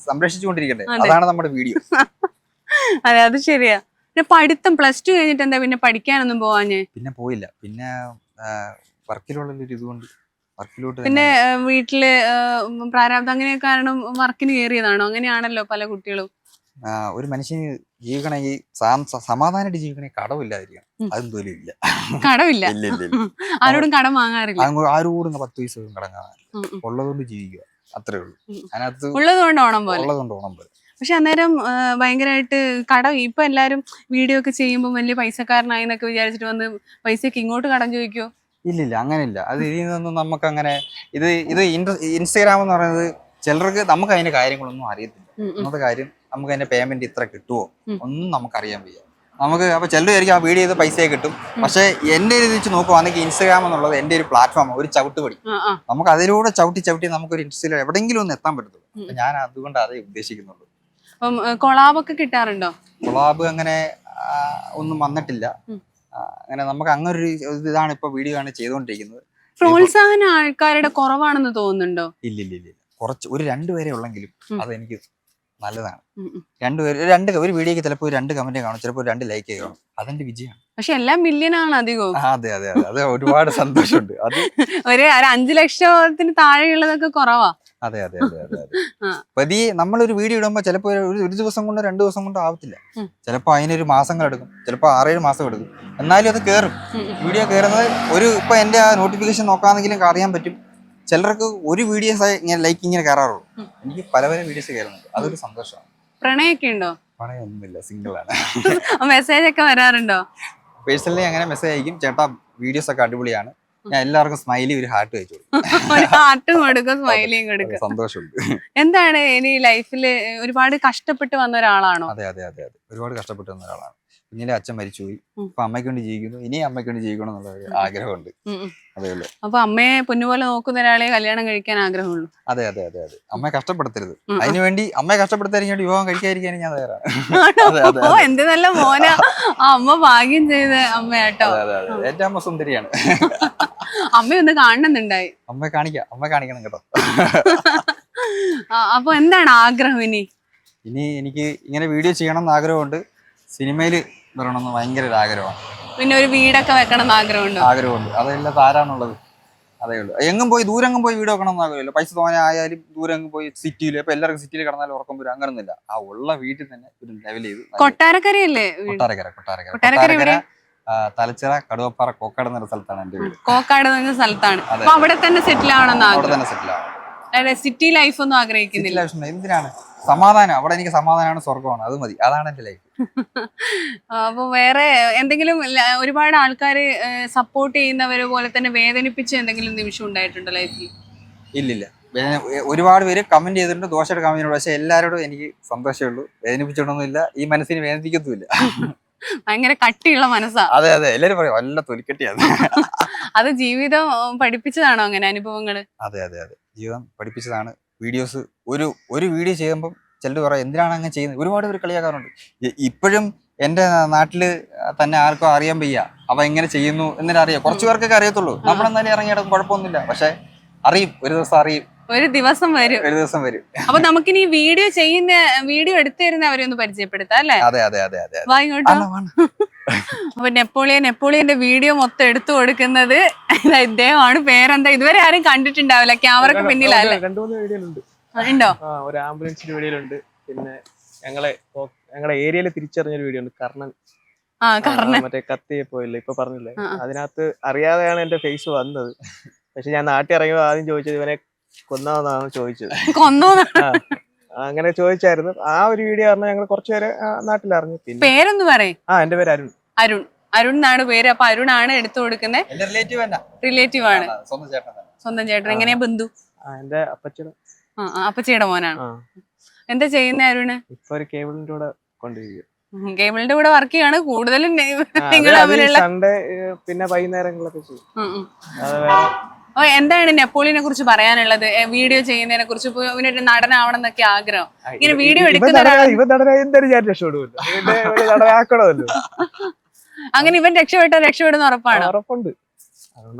സംരക്ഷിച്ചുകൊണ്ടിരിക്കട്ടെ സംരക്ഷിച്ചുകൊണ്ടിരിക്കണ്ടേ അതാണ് നമ്മുടെ വീഡിയോ. അതെ അത് ശരിയാ. പിന്നെ പഠിത്തം പ്ലസ് ടു കഴിഞ്ഞിട്ട് എന്താ പിന്നെ പഠിക്കാനൊന്നും പോവാഞ്ഞേ? പിന്നെ പോയില്ല. പിന്നെ വർക്കിലുള്ള ഒരു ഇതുകൊണ്ട് പിന്നെ വീട്ടിൽ പ്രാരാബ്ദം അങ്ങനെ കാരണം വർക്കിന് കയറിയതാണോ അങ്ങനെയാണല്ലോ പല കുട്ടികളും. ഒരു മനുഷ്യന് ജീവിക്കണമെങ്കിൽ സമാധാനമായിട്ട് ജീവിക്കണമെങ്കിൽ കടവില്ലാതിരിക്കണം ഉം. അതെന്തോലും ഇല്ല. കടവില്ല. ഇല്ല ഇല്ല ഇല്ല. ആരോടും കടം വാങ്ങാറില്ല. ആരോടും പത്ത് പൈസ കടം ഉം. ഉള്ളതുകൊണ്ട് ജീവിക്കുക. അത്രേ ഉള്ളൂ. അതിനകത്ത് ഉള്ളത് കൊണ്ട് ഓണം പോലെ. ഉള്ളതുകൊണ്ട് ഓണം പോലെ. പക്ഷെ അന്നേരം ഭയങ്കരമായിട്ട് കടം. ഇപ്പൊ എല്ലാരും വീഡിയോ ഒക്കെ ചെയ്യുമ്പോൾ വലിയ പൈസക്കാരനായി എന്നൊക്കെ വിചാരിച്ചിട്ട് വന്ന് പൈസക്ക് ഇങ്ങോട്ട് കടം ചോദിക്കോ ഇല്ല ഇല്ല അങ്ങനെയില്ല. അത് ഇതിൽ നിന്നൊന്നും നമുക്ക് അങ്ങനെ ഇത് ഇത് ഇൻസ്റ്റഗ്രാം എന്ന് പറയുന്നത് ചിലർക്ക് നമുക്ക് അതിന്റെ കാര്യങ്ങളൊന്നും അറിയത്തില്ല. ഒന്നാമത്തെ കാര്യം നമുക്ക് അതിന്റെ പേയ്മെന്റ് ഇത്ര കിട്ടുമോ ഒന്നും നമുക്കറിയാൻ വയ്യ. നമുക്ക് അപ്പൊ ചിലർ വിചാരിക്കും ആ വീഡിയോ ചെയ്ത് പൈസ കിട്ടും. പക്ഷെ എന്റെ ഒരു വെച്ച് നോക്കുവാണെങ്കിൽ ഇൻസ്റ്റഗ്രാം എന്നുള്ളത് എന്റെ ഒരു പ്ലാറ്റ്ഫോം ഒരു ചവിട്ടുപടി. നമുക്ക് അതിലൂടെ ചവിട്ടി ചവിട്ടി നമുക്ക് ഒരു ഇൻസ്റ്റയിൽ എവിടെയെങ്കിലും ഒന്ന് എത്താൻ പറ്റത്തുള്ളൂ. ഞാൻ അതുകൊണ്ട് അതേ ഉദ്ദേശിക്കുന്നുള്ളൂ. കൊളാബ് ഒക്കെ കിട്ടാറുണ്ടോ? കൊളാബ് അങ്ങനെ ഒന്നും വന്നിട്ടില്ല. അങ്ങനെ നമുക്ക് അങ്ങനൊരു ഇതാണ് ഇപ്പൊ വീഡിയോ ആണ് ചെയ്തുകൊണ്ടിരിക്കുന്നത്. പ്രോത്സാഹനം ആൾക്കാരുടെ കുറവാണെന്ന് തോന്നുന്നുണ്ടോ? ഇല്ല ഇല്ല ഇല്ല കുറച്ച് ഒരു രണ്ടുപേരെ ഉള്ളെങ്കിലും അത് അതെനിക്ക് നല്ലതാണ്. രണ്ടുപേര് രണ്ട് ഒരു വീഡിയോക്ക് ചിലപ്പോൾ രണ്ട് കമന്റ് കാണും ചിലപ്പോ രണ്ട് ലൈക്ക് കാണും. അതെന്റെ വിജയമാണ് പക്ഷെ എല്ലാം മില്യൺ ആണ് അധികവും. അതെ അതെ അതെ. അതെ ഒരുപാട് സന്തോഷമുണ്ട്. അത് ഒരു അഞ്ചു ലക്ഷത്തിന് താഴെയുള്ളതൊക്കെ കുറവാ. അതെ അതെ അതെ അതെ പതി നമ്മളൊരു വീഡിയോ ഇടുമ്പോ ചിലപ്പോ ഒരു ഒരു ദിവസം കൊണ്ടോ രണ്ടു ദിവസം കൊണ്ടോ ആവത്തില്ല. ചിലപ്പോ അതിനൊരു മാസങ്ങൾ എടുക്കും. ചിലപ്പോ ആറേഴ് മാസം എടുക്കും. എന്നാലും അത് ഉം. വീഡിയോ കേറുന്നത് ഒരു ഇപ്പൊ എന്റെ ആ നോട്ടിഫിക്കേഷൻ നോക്കാന്നെങ്കിലും അറിയാൻ പറ്റും. ചിലർക്ക് ഒരു വീഡിയോസ് ഇങ്ങനെ ലൈക്ക് ഇങ്ങനെ കയറാറുള്ളൂ എനിക്ക് പല പല വീഡിയോസ് കയറുന്നുണ്ട് അതൊരു സന്തോഷമാണ്. പ്രണയൊക്കെ ഉണ്ടോ? പ്രണയൊന്നുമില്ല. സിംഗിൾ ആണ്. മെസ്സേജ് ഒക്കെ വരാറുണ്ടോ? പേഴ്സണലി അങ്ങനെ മെസ്സേജ് അയക്കും. ചേട്ടാ വീഡിയോസ് ഒക്കെ അടിപൊളിയാണ്. ഞാൻ എല്ലാവർക്കും സ്മൈലി ഒരു ഹാർട്ട് വെച്ചു ഹാർട്ടും കൊടുക്കും സ്മൈലിയും കൊടുക്കും അത് സന്തോഷമുണ്ട്. എന്താണ് ഇനി ലൈഫിൽ ഒരുപാട് കഷ്ടപ്പെട്ട് വന്ന ഒരാളാണോ? അതെ അതെ അതെ അതെ. ഒരുപാട് കഷ്ടപ്പെട്ട് വന്ന ഒരാളാണ്. കുഞ്ഞിലെ അച്ഛൻ മരിച്ചുപോയി പോയി. ഇപ്പൊ അമ്മയ്ക്ക് വേണ്ടി ജീവിക്കുന്നു. ഇനി അമ്മയ്ക്ക് വേണ്ടി ജീവിക്കണം എന്നുള്ള ഒരു ആഗ്രഹമുണ്ട്. അതേപോലെ അപ്പൊ അമ്മയെ പൊന്നുപോലെ നോക്കുന്ന ഒരാളെ കല്യാണം കഴിക്കാൻ ആഗ്രഹമുള്ളൂ. അതെ അതെ അതെ അതെ. അമ്മയെ കഷ്ടപ്പെടുത്തരുത്. അതിനുവേണ്ടി അതിനു വേണ്ടി അമ്മയെ കഷ്ടപ്പെടുത്താതിരിക്കും വിവാഹം കഴിക്കാതിരിക്കാനും ഞാൻ തയ്യാറാണ്? അതെ, അതെ, അതെ. എന്ത് നല്ല മോന. ആ അമ്മ ഭാഗ്യം ചെയ്ത അമ്മയാട്ടോ. അതെ അതെ അതെ. എന്റെ അമ്മ സുന്ദരിയാണ്. അമ്മയൊന്ന് കാണുന്നുണ്ടായി അമ്മ കാണിക്കാം. അമ്മ കാണിക്കണം കേട്ടോ. അപ്പൊ എന്താണ് ആഗ്രഹം ഇനി? ഇനി എനിക്ക് ഇങ്ങനെ വീഡിയോ ചെയ്യണം എന്ന് ആഗ്രഹമുണ്ട്. സിനിമയിൽ വരണമെന്ന് ഭയങ്കര ഒരു ആഗ്രഹമാണ്. പിന്നെ ഒരു വീടൊക്കെ വെക്കണം എന്ന് ആഗ്രഹമുണ്ട്? ആഗ്രഹമുണ്ട്. അതെല്ലാം താരാണുള്ളത്. അതേ ഉള്ളൂ. എങ്ങും പോയി ദൂരെങ്ങും പോയി വീട് വെക്കണം എന്ന് ആഗ്രഹമില്ല. പൈസ തോനെ ആയാലും ദൂരം പോയി സിറ്റിയിൽ ഇപ്പൊ എല്ലാവർക്കും സിറ്റിയിൽ കിടന്നാലും ഉറക്കം വരും. അങ്ങനൊന്നുമില്ല. ആ ഉള്ള വീട്ടിൽ തന്നെ ഒരു ലെവൽ ചെയ്ത് കൊട്ടാരക്കരയല്ലേ കൊട്ടാരക്കര കൊട്ടാരക്കര. കൊട്ടാരക്കര തലച്ചിറ കടുവപ്പാറ കോക്കാട് എന്ന സ്ഥലത്താണ് എന്റെ വീട്. കോക്കാട് എന്ന സ്ഥലത്താണ്. അവിടെ തന്നെ സെറ്റിൽ ആവണം ആഗ്രഹം. സെറ്റിൽ ആവണം. സിറ്റി ലൈഫ് ഒന്നും ആഗ്രഹിക്കുന്നില്ല. എന്തിനാണ്? സമാധാനം. അവിടെ എനിക്ക് സമാധാനമാണ് സ്വർഗമാണ് അത് മതി. അതാണ് എന്റെ ലൈഫ് അപ്പൊ വേറെ എന്തെങ്കിലും ഒരുപാട് ആൾക്കാര് സപ്പോർട്ട് ചെയ്യുന്നവരെ പോലെ തന്നെ വേദനിപ്പിച്ച എന്തെങ്കിലും നിമിഷം ഉണ്ടായിട്ടുണ്ടോ ലൈഫിൽ ഇല്ലില്ല. ഒരുപാട് പേര് കമന്റ് ചെയ്തിട്ടുണ്ട്. ദോഷമായിട്ട് കമന്റ് പക്ഷെ എല്ലാവരോടും എനിക്ക് സന്തോഷമേ ഉള്ളൂ. വേദനിപ്പിച്ചിട്ടൊന്നുമില്ല ഈ മനസ്സിന് വേദനിപ്പിക്കത്തുമില്ല. ഭയങ്കര കട്ടിയുള്ള മനസ്സാണ് അതെ അതെ. എല്ലാരും പറയും വല്ല തൊലിക്കെട്ടിയാണ് അത്. ജീവിതം പഠിപ്പിച്ചതാണോ അങ്ങനെ അനുഭവങ്ങൾ? അതെ അതെ അതെ. ജീവിതം പഠിപ്പിച്ചതാണ്. വീഡിയോസ് ഒരു ഒരു വീഡിയോ ചെയ്യുമ്പോൾ ചിലർ പറയാം എന്തിനാണ് അങ്ങനെ ചെയ്യുന്നത്? ഒരുപാട് പേര് കളിയാക്കാറുണ്ട്. ഇ- ഇപ്പോഴും എന്റെ നാട്ടിൽ തന്നെ ആർക്കും അറിയാൻ വയ്യ. അവ എങ്ങനെ ചെയ്യുന്നു എന്നിട്ട് അറിയാം. കുറച്ച് പേർക്കൊക്കെ അറിയത്തുള്ളൂ. നമ്മളെന്നാലും ഇറങ്ങിയിടക്കും കുഴപ്പമൊന്നുമില്ല. പക്ഷെ അറിയും. ഒരു ദിവസം അറിയും. ഒരു ദിവസം വരും. ഒരു ദിവസം വരും. അപ്പൊ നമുക്കിനി വീഡിയോ ചെയ്യുന്ന വീഡിയോ എടുത്തു തരുന്ന അവരെ ഒന്ന് പരിചയപ്പെടുത്താം അല്ലേ? അതെ അതെ അതെ അതെ വാ ഇങ്ങോട്ടോ. അപ്പൊ നെപ്പോളിയൻ നെപ്പോളിയന്റെ വീഡിയോ മൊത്തം എടുത്തു കൊടുക്കുന്നത് ഇദ്ദേഹമാണ്. പേരെന്താ ഇതുവരെ ആരും കണ്ടിട്ടുണ്ടാവില്ല. ക്യാമറക്ക് പിന്നിലല്ലേ? രണ്ടു മൂന്ന് വീഡിയോയിലുണ്ട്. ഉണ്ടോ? ഒരു ആംബുലൻസിന്റെ വീഡിയോയിലുണ്ട്. പിന്നെ ഞങ്ങളെ ഞങ്ങളെ ഏരിയയിൽ തിരിച്ചറിഞ്ഞൊരു വീഡിയോ ഉണ്ട് കർണൻ. ആ ആ, കർണൻ. മറ്റേ കത്തിയെ പോയില്ലേ? ഇപ്പൊ പറഞ്ഞില്ലേ. അതിനകത്ത് അറിയാതെയാണ് എന്റെ ഫേസ് വന്നത്. പക്ഷെ ഞാൻ നാട്ടിൽ ഇറങ്ങിയപ്പോൾ ആദ്യം ചോദിച്ചത് ഇവനെ കൊന്നാന്നാണ് ചോദിച്ചത്. കൊന്നു ആ അങ്ങനെ ചോദിച്ചായിരുന്നു. ആ ഒരു വീഡിയോ പറഞ്ഞാൽ ഞങ്ങൾ കുറച്ചുപേരെ നാട്ടിലറിഞ്ഞു നാട്ടിൽ അറിഞ്ഞു പിന്നെ പേരൊന്ന് പറയും. ആ എന്റെ പേര് അരുൺ. അരുൺ. അരുൺ എന്നാണ് പേര്. അപ്പൊ അരുൺ ആണ് എടുത്തു കൊടുക്കുന്നത് എന്റെ റിലേറ്റീവ് റിലേറ്റീവ് ആണ്. സ്വന്തം ചേട്ടൻ സ്വന്തം ചേട്ടൻ. എങ്ങനെയാ ബന്ധു? ആ എന്റെ ആ, അപ്പച്ചിയുടെ മോനാണ്. എന്താ ചെയ്യുന്ന അരുണ്? ഇപ്പൊ ഒരു കേബിളിന്റെ കൂടെ കൊണ്ടുപോയി കേബിളിന്റെ കൂടെ വർക്ക് ചെയ്യാണ്. കൂടുതലും നിങ്ങൾ തമ്മിലുള്ള സൺഡേ പിന്നെ വൈകുന്നേരങ്ങളൊക്കെ ചെയ്യും. ഓ എന്താണ് നെപ്പോളിയനെ കുറിച്ച് പറയാനുള്ളത്? വീഡിയോ ചെയ്യുന്നതിനെ കുറിച്ച് ഇവനൊരു നടനാവണം എന്നൊക്കെ ആഗ്രഹം. ഇങ്ങനെ വീഡിയോ എടുക്കുന്നത് എടുക്കുന്ന അങ്ങനെ ഇവൻ രക്ഷപ്പെട്ട രക്ഷപ്പെടുന്ന ഉറപ്പാണ്? ഉറപ്പുണ്ട്. നമ്മൾ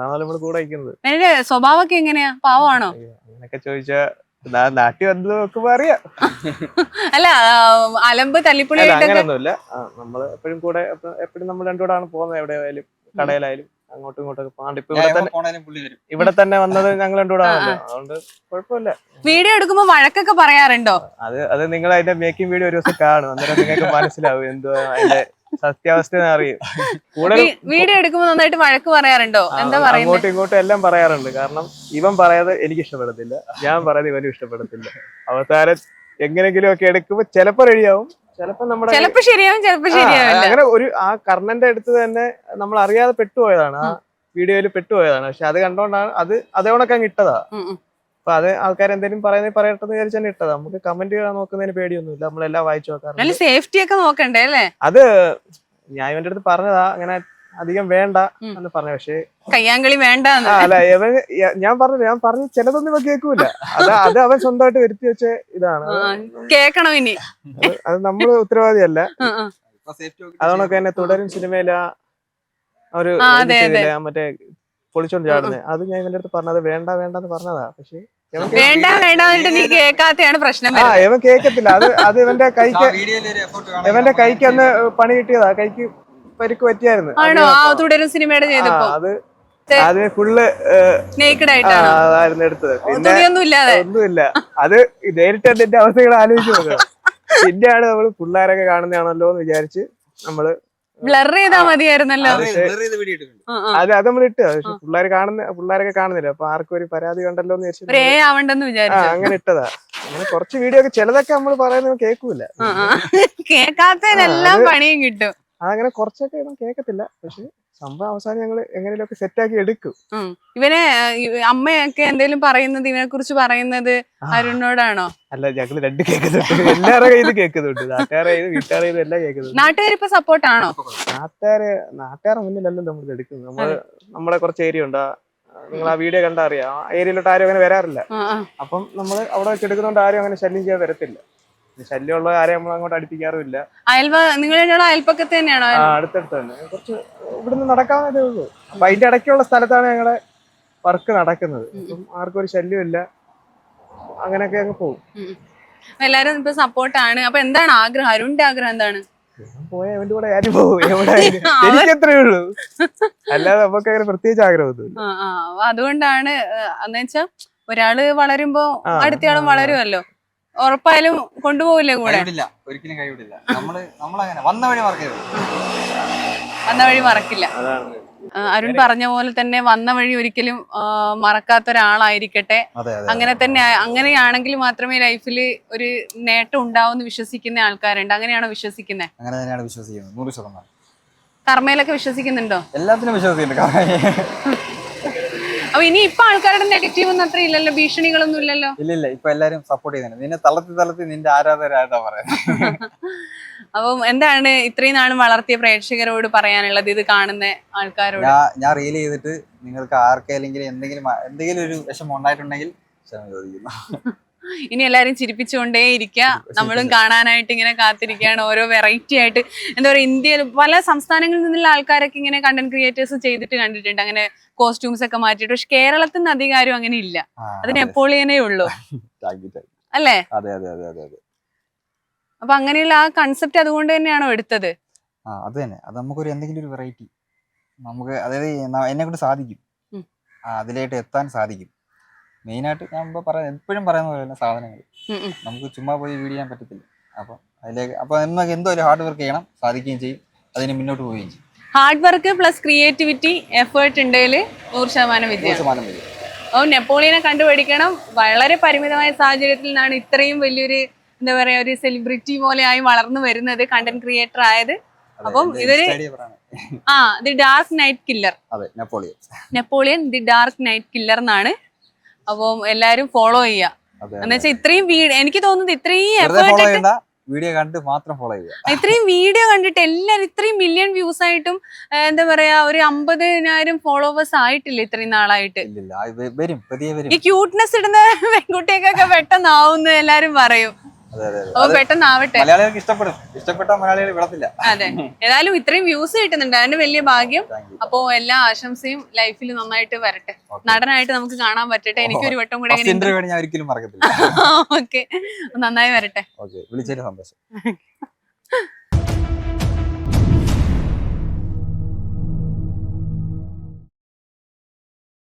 എന്റെ സ്വഭാവമൊക്കെ എങ്ങനെയാ? പാവമാണോ? അങ്ങനെയൊക്കെ ചോദിച്ചാ നാട്ടിൽ വന്ന് നോക്കുമ്പോ അറിയാം. അല്ല അലമ്പ് തല്ലിപ്പുള്ളി നമ്മൾ എപ്പോഴും കൂടെ എപ്പോഴും നമ്മൾ രണ്ടുകൂടാണ് പോകുന്നത്. എവിടെയായാലും കടയിലായാലും. അങ്ങോട്ടും ഇങ്ങോട്ടൊക്കെ പോകാണ്ട്. ഇപ്പൊ ഇവിടെ തന്നെ ഇവിടെ വന്നത് ഞങ്ങൾ രണ്ടുകൂടാണല്ലോ അതുകൊണ്ട് കുഴപ്പമില്ല. വീഡിയോ എടുക്കുമ്പോ വഴക്കൊക്കെ പറയാറുണ്ടോ? അത് അത് നിങ്ങൾ അതിന്റെ മേക്കിംഗ് വീഡിയോ ഒരു ദിവസം കാണും. അന്നേരം നിങ്ങൾക്ക് മനസ്സിലാവും എന്തോ അതിന്റെ സത്യാവസ്ഥ അറിയും. കൂടുതൽ വീഡിയോ എടുക്കുമ്പോ നന്നായിട്ട് വഴക്ക് പറയാറുണ്ടോ? എന്താ പറയുക അങ്ങോട്ടും ഇങ്ങോട്ടും എല്ലാം പറയാറുണ്ട്. കാരണം ഇവൻ പറയാതെ എനിക്ക് ഇഷ്ടപ്പെടത്തില്ല. ഞാൻ പറയാതെ ഇവനും ഇഷ്ടപ്പെടത്തില്ല. അവസാനം എങ്ങനെങ്കിലും ഒക്കെ എടുക്കുമ്പോ ചിലപ്പോ റെഡിയാവും ചിലപ്പോ നമ്മുടെ ചിലപ്പോ ശരിയാവും ചിലപ്പോ ശരിയാവില്ല. അങ്ങനെ ഒരു ആ കർണന്റെ അടുത്ത് തന്നെ നമ്മൾ അറിയാതെ പെട്ടുപോയതാണ്. ആ വീഡിയോയിൽ പെട്ടുപോയതാണ്. പക്ഷെ അത് കണ്ടോണ്ടാണ് അത് അതേണൊക്കെ അങ്ങ് ഇട്ടതാ. അപ്പൊ അത് ആൾക്കാർ എന്തെങ്കിലും പറയുന്നത് പറയട്ടെ എന്ന് വിചാരിച്ചാണ് ഇട്ടതാ. നമുക്ക് കമന്റ് നോക്കുന്നതിന് പേടിയൊന്നുമില്ല. നമ്മളെല്ലാം വായിച്ചു നോക്കാറുണ്ട്. സേഫ്റ്റി ഒക്കെ നോക്കണ്ടേ അല്ലേ? അത് ഞാൻ ഇവന്റെ അടുത്ത് പറഞ്ഞതാ. അങ്ങനെ അധികം വേണ്ട എന്ന് പറഞ്ഞു. പക്ഷേ കയ്യാങ്കളി വേണ്ടെന്ന് ആ, അല്ല ഇവൻ ഞാൻ പറഞ്ഞു ഞാൻ പറഞ്ഞു ചിലതൊന്നും ഇവ കേൾക്കൂല. അത് അത് അവൻ സ്വന്തമായിട്ട് വരുത്തി വെച്ച ഇതാണ്. കേക്കണം ഇനി. അത് നമ്മൾ നമ്മൾ ഉത്തരവാദിയല്ല അതുകൊണ്ടൊക്കെ തന്നെ തുടരും സിനിമയില ഒരു മറ്റേ പൊളിച്ചോണ്ട് ചാടുന്നത് അത് ഞാൻ ഇവന്റെ അടുത്ത് പറഞ്ഞത് വേണ്ട വേണ്ട എന്ന് പറഞ്ഞതാ. പക്ഷേ വേണ്ട വേണ്ട നീ കേൾക്കാത്തയാണ് പ്രശ്നം ആ ഇവൻ കേക്കത്തില്ല അത് അത് ഇവന്റെ കൈക്ക് ഇവന്റെ കൈക്ക് അന്ന് പണി കിട്ടിയതാ. കൈക്ക് പരിക്ക് പറ്റിയായിരുന്നു. ആണോ? അത് ആ തുടരും സിനിമയുടെ ചെയ്തപ്പോ. അത് തെ- അത് ഫുള്ള് ആയിട്ടാണ് എടുത്തത്. പിന്നെ ഒന്നുമില്ല. അത് നേരിട്ട് എന്റെ അവസ്ഥകൾ ആലോചിച്ച് നോക്കണം പിന്നെയാണ് നമ്മൾ പിള്ളേരൊക്കെ കാണുന്നതാണല്ലോ എന്ന് വിചാരിച്ച് നമ്മൾ ബ്ലർ ചെയ്താ മതിയായിരുന്നല്ലോ. അത് അത് നമ്മൾ ഇട്ട്. പക്ഷെ പിള്ളേർ കാണുന്ന പിള്ളേരൊക്കെ കാണുന്നില്ല. അപ്പൊ ആർക്കും ഒരു പരാതി കണ്ടല്ലോ എന്ന് വിചാരിച്ചു അങ്ങനെ ഇട്ടതാ. അങ്ങനെ കുറച്ച് വീഡിയോ ഒക്കെ ചിലതൊക്കെ നമ്മൾ പറയുന്നത് കേൾക്കൂല. കേൾക്കാത്തതിനെല്ലാം പണിയും കിട്ടും. അതങ്ങനെ കുറച്ചൊക്കെ ഇവൻ കേക്കത്തില്ല. പക്ഷെ സംഭവം അവസാനം ഞങ്ങൾ എങ്ങനെയൊക്കെ സെറ്റാക്കി എടുക്കും. ഇവനെ അമ്മയൊക്കെ എന്തെങ്കിലും പറയുന്നത് ഇവനെ കുറിച്ച് പറയുന്നത് അരുണിനോടാണോ? അല്ല ഞങ്ങൾ രണ്ട് കേൾക്കുന്നുണ്ട് എല്ലാവരുടെ കയ്യിൽ കേൾക്കുന്നുണ്ട് നാട്ടുകാരെ വീട്ടുകാരെ എല്ലാം കേൾക്കുന്നുണ്ട് ഇപ്പൊ സപ്പോർട്ടാണോ? നാട്ടുകാര് നാട്ടുകാരെ മുന്നിലല്ലോ നമ്മൾ എടുക്കുന്നത്. നമ്മൾ നമ്മളെ കുറച്ച് ഏരിയ ഉണ്ട്. നിങ്ങൾ ആ വീഡിയോ കണ്ടാ അറിയാം. ആ ഏരിയയിലോട്ട് ആരും അങ്ങനെ വരാറില്ല. അപ്പം നമ്മൾ അവിടെ വെച്ച് എടുക്കുന്നോണ്ട് ആരും അങ്ങനെ ശല്യം ചെയ്യാൻ വരത്തില്ല. ശല്യമുള്ള ആരെയും നമ്മൾ അങ്ങോട്ട് അടുപ്പിക്കാറുമില്ല. അയൽവ നിങ്ങളുടെ അയൽപ്പക്കത്ത് തന്നെയാണോ? ആ അടുത്തടുത്ത് തന്നെ. കുറച്ച് ഇവിടുന്ന് നടക്കാവുന്നതേ ഉള്ളൂ. അപ്പൊ അതിന്റെ ഇടയ്ക്കുള്ള സ്ഥലത്താണ് ഞങ്ങളെ വർക്ക് നടക്കുന്നത്. അപ്പം ആർക്കും ഒരു ശല്യമില്ല. അങ്ങനെയൊക്കെ അങ്ങ് പോകും. എല്ലാരും ഇപ്പൊ സപ്പോർട്ടാണ്. അപ്പൊ എന്താണ് ആഗ്രഹം? അരുണിന്റെ ആഗ്രഹം എന്താണ്? പോയ അവന്റെ കൂടെ പോകും. എത്രയേ ഉള്ളൂ. അല്ലാതെ നമുക്ക് അങ്ങനെ പ്രത്യേകിച്ച് ആഗ്രഹമൊന്നുമില്ല. ആ ആ. അതുകൊണ്ടാണ് വെച്ചാ ഒരാൾ വളരുമ്പോ അടുത്തയാളും. വളരുമല്ലോ ഉറപ്പായാലും കൊണ്ടുപോകില്ലേ കൂടെ? കൈവിടില്ല. ഒരിക്കലും കൈവിടില്ല. നമ്മൾ നമ്മളങ്ങനെ വന്ന വഴി മറക്കരുത്. വന്ന വഴി മറക്കില്ല. അതാണ്. അരുൺ പറഞ്ഞ പോലെ തന്നെ വന്ന വഴി ഒരിക്കലും മറക്കാത്ത ഒരാളായിരിക്കട്ടെ അതെ അതെ അങ്ങനെ തന്നെ അങ്ങനെയാണെങ്കിൽ മാത്രമേ ലൈഫിൽ ഒരു നേട്ടം ഉണ്ടാവും എന്ന് വിശ്വസിക്കുന്ന ആൾക്കാരുണ്ട്. അങ്ങനെയാണോ വിശ്വസിക്കുന്നത് അങ്ങനെ തന്നെയാണ് വിശ്വസിക്കുന്നത്. നൂറ് ശതമാനം. കർമ്മയിലൊക്കെ വിശ്വസിക്കുന്നുണ്ടോ? എല്ലാത്തിനും വിശ്വസിക്കുന്നുണ്ട് കാരണം അപ്പൊ ഇനി ഇപ്പൊ ആൾക്കാരുടെ നെഗറ്റീവ് ഒന്നും അത്ര ഇല്ലല്ലോ ഭീഷണികളൊന്നും ഇല്ലല്ലോ? ഇല്ല ഇല്ല ഇപ്പൊ എല്ലാരും സപ്പോർട്ട് ചെയ്യുന്നുണ്ട്. നിന്നെ തളർത്തി തളർത്തി നിന്റെ ആരാധകരായിട്ടാ പറയുന്നത്. അപ്പം എന്താണ് ഇത്രയും നാളും വളർത്തിയ പ്രേക്ഷകരോട് പറയാനുള്ളത് ഇത് കാണുന്ന ആൾക്കാരോട്? ഞാൻ ഞാൻ റീൽ ചെയ്തിട്ട് നിങ്ങൾക്ക് ആർക്കെങ്കിലും എന്തെങ്കിലും എന്തെങ്കിലും ഒരു വിഷമം ഉണ്ടായിട്ടുണ്ടെങ്കിൽ ക്ഷമ ചോദിക്കുന്നു. ഇനി എല്ലാരും ചിരിപ്പിച്ചുകൊണ്ടേ ഇരിക്കുക നമ്മളും കാണാനായിട്ട് ഇങ്ങനെ കാത്തിരിക്കുകയാണ് ഓരോ വെറൈറ്റി ആയിട്ട്. എന്താ പറയുക ഇന്ത്യയിൽ പല സംസ്ഥാനങ്ങളിൽ നിന്നുള്ള ആൾക്കാരൊക്കെ ഇങ്ങനെ കണ്ടന്റ് ക്രിയേറ്റേഴ്സ് ചെയ്തിട്ട് കണ്ടിട്ടുണ്ട്. അങ്ങനെ കോസ്റ്റ്യൂംസ് ഒക്കെ മാറ്റിട്ട് പക്ഷെ കേരളത്തിൽ നിന്ന് അധികാരം അങ്ങനെ ഇല്ല. അത്. നെപ്പോളിയനേ ഉള്ളൂ. അല്ലേ? അപ്പൊ അങ്ങനെയുള്ള ആ കൺസെപ്റ്റ് അതുകൊണ്ട് തന്നെയാണോ എടുത്തത്? ആ അത് തന്നെ. അത് നമുക്കൊരു എന്തെങ്കിലും ഒരു വെറൈറ്റി നമുക്ക് അതായത് എന്നെ കൊണ്ട് സാധിക്കും. അതിലായിട്ട് എത്താൻ സാധിക്കും. മെയിനായിട്ട് ഞാൻ ഇപ്പോൾ പറയാം എപ്പോഴും പറയുന്ന പോലെ തന്നെ സാധനങ്ങൾ. നമുക്ക് ചുമ്മാ പോയി വീട് ചെയ്യാൻ പറ്റത്തില്ല. അപ്പം അതിലേക്ക് അപ്പോൾ നമുക്ക് എന്തോ ഒരു ഹാർഡ് വർക്ക് ചെയ്യണം സാധിക്കുകയും ചെയ്യും അതിന് മുന്നോട്ട് പോവുകയും ചെയ്യും. Hard work plus creativity effort ഉണ്ടെങ്കിൽ നൂറ് ശതമാനം വിജയം ശതമാനം വിജയം അപ്പോൾ നെപ്പോളിയനെ കണ്ടുപിടിക്കണം വളരെ പരിമിതമായ സാഹചര്യത്തിൽ നിന്നാണ് ഇത്രയും വലിയൊരു എന്താ പറയാ ഒരു സെലിബ്രിറ്റി പോലെ ആയി വളർന്നു വരുന്നത് കണ്ടന്റ് ക്രിയേറ്റർ ആയത്. അപ്പം ഇതൊരു-. ആ the dark knight killer. Napoleon the dark knight killer എന്നാണ്. അപ്പം എല്ലാരും ഫോളോ ചെയ്യ. അതെ ഇത്രയും വീഡിയോ എനിക്ക് തോന്നുന്നത് ഇത്രയും എഫേർട്ട് വീഡിയോ കണ്ട് മാത്രം ഫോളോ ചെയ്യുക. ഇത്രയും വീഡിയോ കണ്ടിട്ട് എല്ലാരും ഇത്രയും മില്യൺ വ്യൂസ് ആയിട്ടും എന്താ പറയാ ഒരു അമ്പതിനായിരം ഫോളോവേഴ്സ് ആയിട്ടില്ല ഇത്രയും നാളായിട്ട്? വരും ഈ ക്യൂട്ട്നെസ് ഇടുന്ന പെൺകുട്ടിയൊക്കെ പെട്ടെന്നാവുന്ന എല്ലാരും പറയും. അപ്പൊ പെട്ടെന്ന് ആവട്ടെ മലയാളികൾക്ക് ഇഷ്ടപ്പെടും. ഇഷ്ടപ്പെട്ട മലയാളികൾ വിളത്തില്ല അതെ. ഏതായാലും ഇത്രയും വ്യൂസ് കിട്ടുന്നുണ്ട്. അതിന് വലിയ ഭാഗ്യം. അപ്പൊ എല്ലാ ആശംസയും ലൈഫിൽ നന്നായിട്ട് വരട്ടെ. നടനായിട്ട് നമുക്ക് കാണാൻ പറ്റട്ടെ. എനിക്ക് ഒരു വട്ടം കൂടെ ഞാൻ ഒരിക്കലും മറക്കത്തില്ല. ഓക്കെ നന്നായി വരട്ടെ. വിളിച്ചതിന് സന്തോഷം.